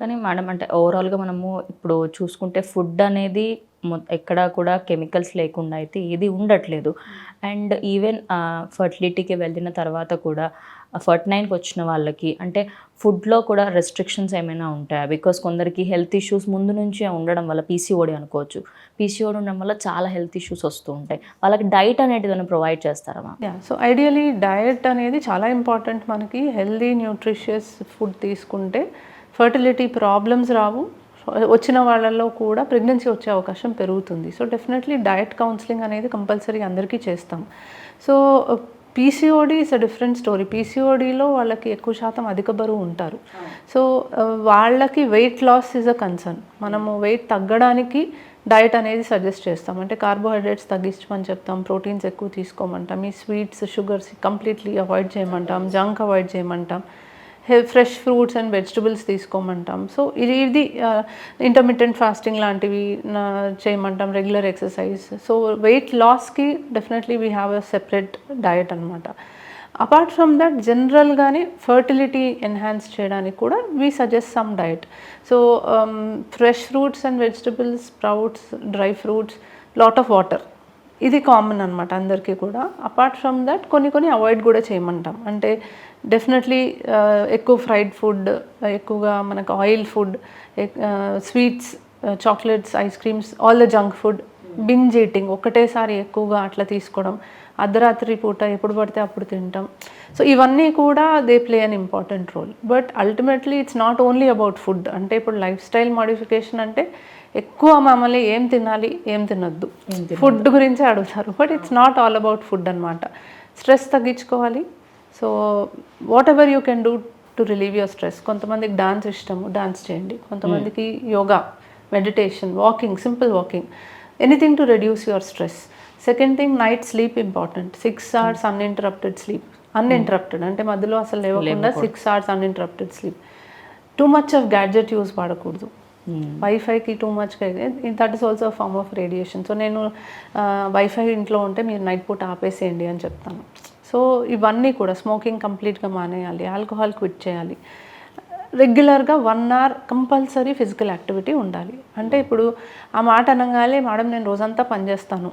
కానీ మేడం అంటే ఓవరాల్గా మనము ఇప్పుడు చూసుకుంటే ఫుడ్ అనేది మొ- ఎక్కడా కూడా కెమికల్స్ లేకుండా అయితే ఏది ఉండట్లేదు. అండ్ ఈవెన్ ఫర్టిలిటీకి వెళ్ళిన తర్వాత కూడా ఫర్టినైన్కి వచ్చిన వాళ్ళకి అంటే ఫుడ్లో కూడా రెస్ట్రిక్షన్స్ ఏమైనా ఉంటాయా? బికాస్ కొందరికి హెల్త్ ఇష్యూస్ ముందు నుంచి ఉండడం వల్ల పీసీఓడి అనుకోవచ్చు. పీసీఓడి ఉండడం వల్ల చాలా హెల్త్ ఇష్యూస్ వస్తూ ఉంటాయి. వాళ్ళకి డైట్ అనేది ఏదైనా ప్రొవైడ్ చేస్తారా సో ఐడియలీ డయట్ అనేది చాలా ఇంపార్టెంట్ మనకి. హెల్దీ న్యూట్రిషియస్ ఫుడ్ తీసుకుంటే ఫర్టిలిటీ ప్రాబ్లమ్స్ రావు. వచ్చిన వాళ్ళల్లో కూడా ప్రెగ్నెన్సీ వచ్చే అవకాశం పెరుగుతుంది. సో డెఫినెట్లీ డయట్ కౌన్సిలింగ్ అనేది కంపల్సరీ అందరికీ చేస్తాం. So PCOD is a different story పీసీఓడిలో వాళ్ళకి ఎక్కువ శాతం అధిక బరువు ఉంటారు. సో వాళ్ళకి weight loss is a concern మనము వెయిట్ తగ్గడానికి డయట్ అనేది సజెస్ట్ చేస్తాం. అంటే కార్బోహైడ్రేట్స్ తగ్గించమని చెప్తాం ప్రోటీన్స్ ఎక్కువ తీసుకోమంటాం ఈ స్వీట్స్ షుగర్స్ కంప్లీట్లీ అవాయిడ్ చేయమంటాం జంక్ అవాయిడ్ చేయమంటాం. ఫ్రెష్ ఫ్రూట్స్ అండ్ వెజిటబుల్స్ తీసుకోమంటాం. సో ఇది ఇది ఇంటర్మీడియట్ ఫాస్టింగ్ లాంటివి చేయమంటాం రెగ్యులర్ ఎక్సర్సైజ్ సో వెయిట్ లాస్కి definitely we have a separate diet అనమాట అపార్ట్ ఫ్రమ్ దట్ జనరల్గానే ఫర్టిలిటీ ఎన్హాన్స్ చేయడానికి కూడా we suggest some diet so fresh fruits and vegetables sprouts dry fruits lot of water ఇది common అనమాట అందరికీ కూడా. Apart from that కొన్ని కొన్ని అవాయిడ్ కూడా చేయమంటాం. అంటే డెఫినెట్లీ ఎక్కువ ఫ్రైడ్ ఫుడ్ ఎక్కువగా మనకు oil food sweets chocolates ice creams all the junk food binge eating ఒకటేసారి ఎక్కువగా అట్లా తీసుకోవడం అర్ధరాత్రి పూట ఎప్పుడు పడితే అప్పుడు తింటాం. సో ఇవన్నీ కూడా they play an important role but ultimately it's not only about food అంటే ఇప్పుడు లైఫ్ స్టైల్ మాడిఫికేషన్ అంటే ఎక్కువ మమ్మల్ని ఏం తినాలి ఏం తినొద్దు. ఫుడ్ గురించే అడుగుతారు. But it's not all about food అనమాట స్ట్రెస్ తగ్గించుకోవాలి. So whatever you can do to relieve your stress కొంతమందికి డాన్స్ ఇష్టము డాన్స్ చేయండి. కొంతమందికి yoga meditation walking simple walking anything to reduce your stress second thing night sleep important six hours uninterrupted sleep uninterrupted అంటే మధ్యలో అసలు లేవకుండా six hours uninterrupted sleep too much of gadget use వాడకూడదు వైఫైకి too much that is also form of radiation so నేను WiFi ఇంట్లో ఉంటే మీరు night పూట ఆపేసేయండి అని చెప్తాను. సో ఇవన్నీ కూడా స్మోకింగ్ కంప్లీట్గా మానేయాలి. ఆల్కహాల్ క్విట్ చేయాలి. రెగ్యులర్గా one hour compulsory physical activity ఉండాలి. అంటే ఇప్పుడు ఆ మాట అనగానే మేడం నేను రోజంతా పని చేస్తాను.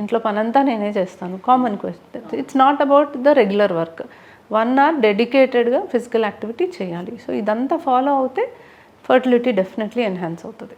ఇంట్లో పనంతా నేనే చేస్తాను. Common question it's not about the regular work one hour డెడికేటెడ్గా ఫిజికల్ యాక్టివిటీ చేయాలి. సో ఇదంతా ఫాలో అవుతే ఫర్టిలిటీ డెఫినెట్లీ ఎన్హాన్స్ అవుతుంది.